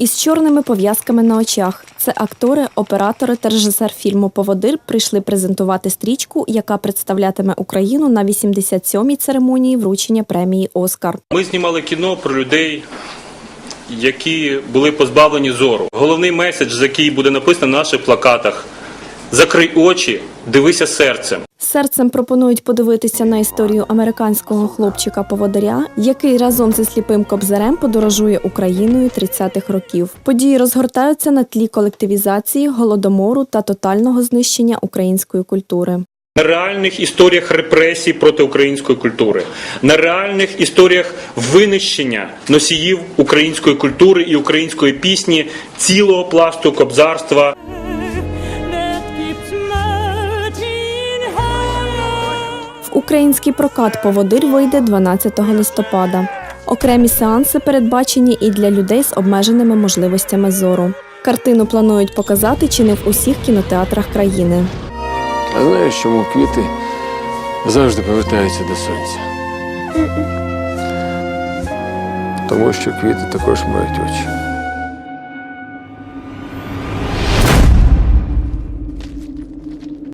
із чорними пов'язками на очах. Це актори, оператори та режисер фільму Поводир прийшли презентувати стрічку, яка представлятиме Україну на 87-й церемонії вручення премії Оскар. Ми знімали кіно про людей, які були позбавлені зору. Головний меседж, який буде написано на наших плакатах: закрий очі, дивися серцем. Серцем пропонують подивитися на історію американського хлопчика-поводаря, який разом зі сліпим кобзарем подорожує Україною 30-х років. Події розгортаються на тлі колективізації, голодомору та тотального знищення української культури. На реальних історіях репресій проти української культури, на реальних історіях винищення носіїв української культури і української пісні, цілого пласту кобзарства. Український прокат поводир вийде 12 листопада. Окремі сеанси передбачені і для людей з обмеженими можливостями зору. Картину планують показати чи не в усіх кінотеатрах країни. А знаєш, чому квіти завжди повертаються до сонця? Тому що квіти також мають очі.